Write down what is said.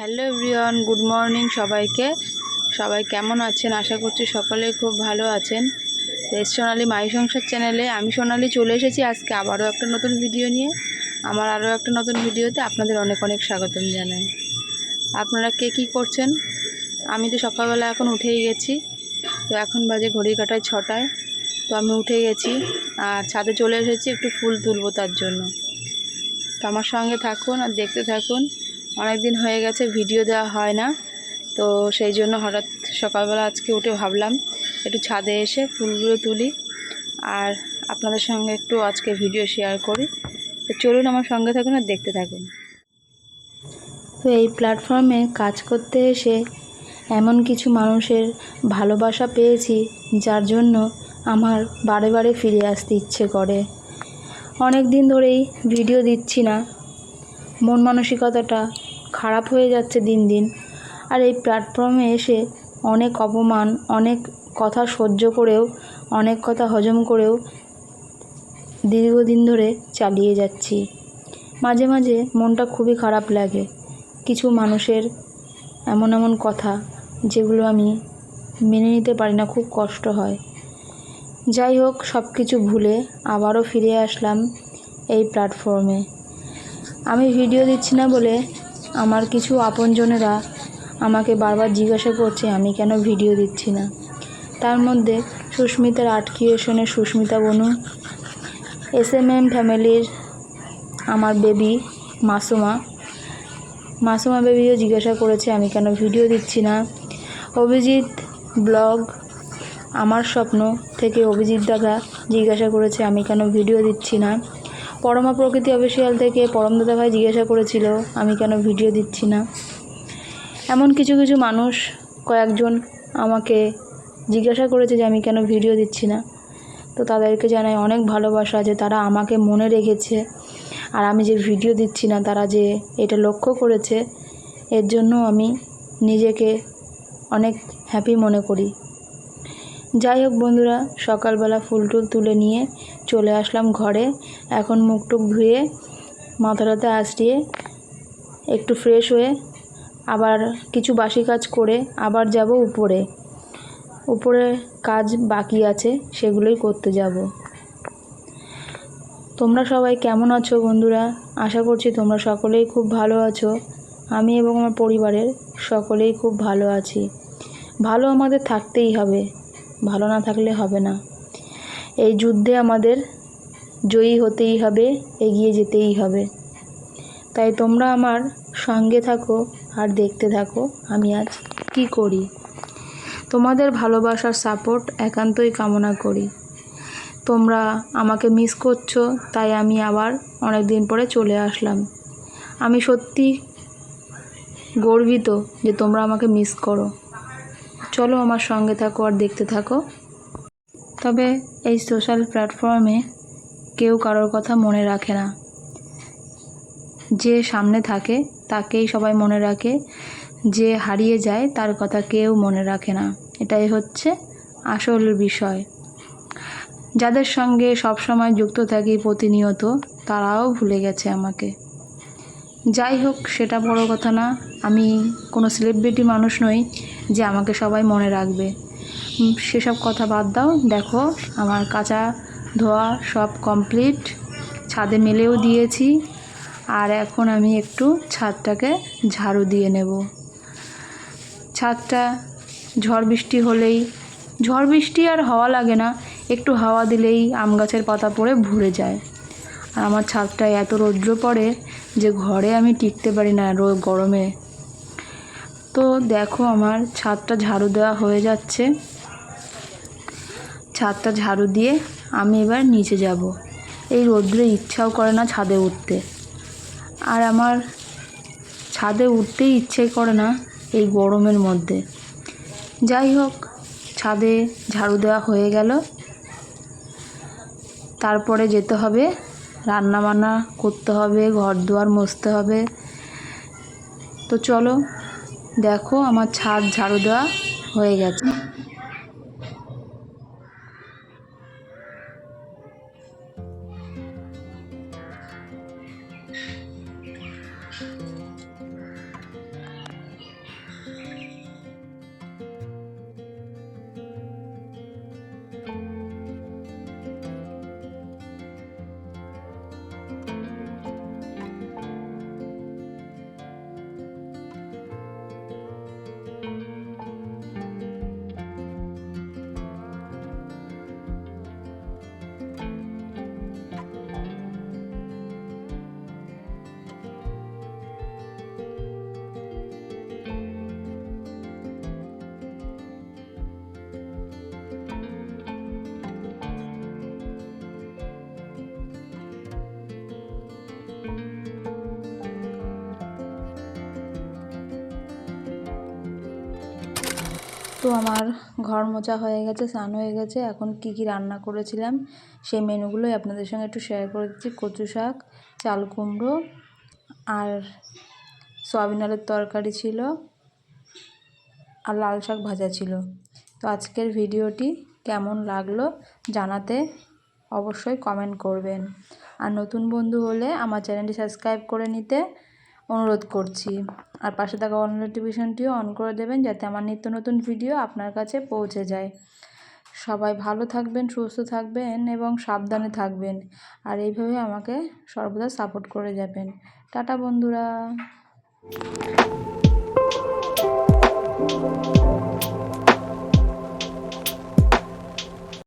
Hello everyone, good morning সবাইকে। সবাই কেমন আছেন? আশা করছি সকলে খুব ভালো আছেন। সোনালি মাই সংসার চ্যানেলে আমি সোনালি চলে এসেছি আজকে আবারও একটা নতুন ভিডিও নিয়ে। আমার আরও একটা নতুন ভিডিওতে আপনাদের অনেক অনেক স্বাগতম জানাই। আপনারা কে কী করছেন? আমি তো সকালবেলা এখন উঠেই গেছি। তো এখন বাজে ঘড়ি কাটায় ছটায়। তো আমি উঠে গেছি আর ছাদে চলে এসেছি একটু ফুল তুলবো তার জন্য। তো আমার সঙ্গে থাকুন আর দেখতে থাকুন। অনেক দিন হয়ে গেছে, ভিডিও দেওয়া হয় না। তো সেই জন্য হঠাৎ সকালবেলা আজকে উঠে ভাবলাম, একটু ছাদে এসে ফুলগুলো তুলি আর আপনাদের সঙ্গে একটু আজকে ভিডিও শেয়ার করি। তো চলুন আমার সঙ্গে থাকুন আর দেখতে থাকুন। তো এই প্ল্যাটফর্মে কাজ করতে এসে এমন কিছু মানুষের ভালোবাসা পেয়েছি, যার জন্য আমার বারে বারে ফিরে আসতে ইচ্ছে করে। অনেক দিন ধরেই ভিডিও দিচ্ছি না মন মানসিকতাটা খারাপ হয়ে যাচ্ছে দিন দিন। আর এই প্ল্যাটফর্মে এসে অনেক অপমান, অনেক কথা সহ্য করেও, অনেক কথা হজম করেও দীর্ঘদিন ধরে চালিয়ে যাচ্ছি। মাঝে মাঝে মনটা খুবই খারাপ লাগে। কিছু মানুষের এমন এমন কথা যেগুলো আমি মেনে নিতে পারি না, খুব কষ্ট হয়। যাই হোক সব কিছু ভুলে আবারও ফিরে আসলাম এই প্ল্যাটফর্মে আমি ভিডিও দিচ্ছি না বলে আমার কিছু আপনজনেরা আমাকে বারবার জিজ্ঞাসা করছে, আমি কেন ভিডিও দিচ্ছি না? তার মধ্যে সুস্মিতার art Sushmita Bonu, S M M ফ্যামিলির আমার বেবি মাসুমা। মাসুমা বেবিও জিজ্ঞাসা করেছে, আমি কেন ভিডিও দিচ্ছি না? অভিজিৎ ব্লগ, আমার স্বপ্ন থেকে অভিজিৎ দাদা জিজ্ঞাসা করেছে, আমি কেন ভিডিও দিচ্ছি না? পরমা প্রকৃতি অফিসিয়াল থেকে পরম দাদা ভাই জিজ্ঞাসা করেছিল, আমি কেন ভিডিও দিচ্ছি না? এমন কিছু কিছু মানুষ, কয়েকজন আমাকে জিজ্ঞাসা করেছে যে, আমি কেন ভিডিও দিচ্ছি না? তো তাদেরকে জানাই অনেক ভালোবাসা যে তারা আমাকে মনে রেখেছে। আর আমি যে ভিডিও দিচ্ছি না, তারা যে এটা লক্ষ্য করেছে, এর জন্য আমি নিজেকে অনেক হ্যাপি মনে করি। যাই হোক বন্ধুরা, সকালবেলা ফুল টুল তুলে নিয়ে চলে আসলাম ঘরে। এখন মুখ টুক ধুয়ে মাথাটাতে আঁচড়িয়ে একটু ফ্রেশ হয়ে আবার কিছু বাসি কাজ করে আবার যাব উপরে। উপরে কাজ বাকি আছে, সেগুলোই করতে যাব। তোমরা সবাই কেমন আছো বন্ধুরা? আশা করছি তোমরা সকলেই খুব ভালো আছো। আমি এবং আমার পরিবারের সকলেই খুব ভালো আছি। ভালো আমাদের থাকতেই হবে। ভালো না থাকলে হবে না। এই যুদ্ধে আমাদের জয়ী হতেই হবে, এগিয়ে যেতেই হবে। তাই তোমরা আমার সঙ্গে থাকো আর দেখতে থাকো আমি আজ কি করি। তোমাদের ভালোবাসার সাপোর্ট একান্তই কামনা করি। তোমরা আমাকে মিস করছ, তাই আমি আবার অনেক দিন পরে চলে আসলাম। আমি সত্যি গর্বিত যে তোমরা আমাকে মিস করো। চলো আমার সঙ্গে থাকো আর দেখতে থাকো। তবে এই সোশ্যাল প্ল্যাটফর্মে কেউ কারোর কথা মনে রাখে না। যে সামনে থাকে, তাকেই সবাই মনে রাখে। যে হারিয়ে যায়, তার কথা কেউ মনে রাখে না। এটাই হচ্ছে আসল বিষয়। যাদের সঙ্গে সবসময় যুক্ত থাকি প্রতিনিয়ত, তারাও ভুলে গেছে আমাকে। যাই হোক, সেটা বড় কথা না। আমি কোনো সেলিব্রিটি মানুষ নই। যে আমাকে সবাই মনে রাখবে। সেসব কথা বাদ দাও। দেখো, আমার কাঁচা ধোয়া সব কমপ্লিট ছাদে মেলেও দিয়েছি। আর এখন আমি একটু ছাদটাকে ঝাড়ু দিয়ে নেব। ছাদটা ঝড় বৃষ্টি হলেই, ঝড় বৃষ্টি আর হাওয়া লাগে না। একটু হাওয়া দিলেই আম গাছের পাতা পড়ে ভরে যায়। আর আমার ছাদটা এত রৌদ্র পড়ে যে ঘরে আমি টিকতে পারি না রো গরমে। তো দেখো আমার ছাদটা ঝাড়ু দেওয়া হয়ে যাচ্ছে। ছাদটা ঝাড়ু দিয়ে আমি এবার নিচে যাব। এই রৌদ্রে ইচ্ছাও করে না ছাদে উঠতে। আর আমার ছাদে উঠতেই ইচ্ছে করে না এই গরমের মধ্যে। যাই হোক, ছাদে ঝাড়ু দেওয়া হয়ে গেল। তারপরে যেতে হবে রান্না বান্না করতে হবে, ঘর দুয়ার মুছতে হবে। তো চলো দেখো আমার ছাদ ঝাড়ু দেওয়া হয়ে গেছে। তো আমার ঘর মোচা হয়ে গেছে, স্নান হয়ে গেছে। এখন কি কি রান্না করেছিলাম সেই মেনুগুলোই আপনাদের সঙ্গে একটু শেয়ার করে দিচ্ছি। কচু শাক, চাল কুমড়ো আর সয়াবিন আলুর তরকারি ছিল আর লাল শাক ভাজা ছিল। তো আজকের ভিডিওটি কেমন লাগল জানাতে অবশ্যই কমেন্ট করবেন। আর নতুন বন্ধু হলে আমার চ্যানেলটি সাবস্ক্রাইব করে নিতে অনুরোধ করছি। আর পাশে থাকা অল নোটিফিকেশনটিও অন করে দেবেন যাতে আমার নিত্য নতুন ভিডিও আপনার কাছে পৌঁছে যায়। সবাই ভালো থাকবেন, সুস্থ থাকবেন এবং সাবধানে থাকবেন। আর এইভাবে আমাকে সর্বদা সাপোর্ট করে যাবেন। টাটা বন্ধুরা।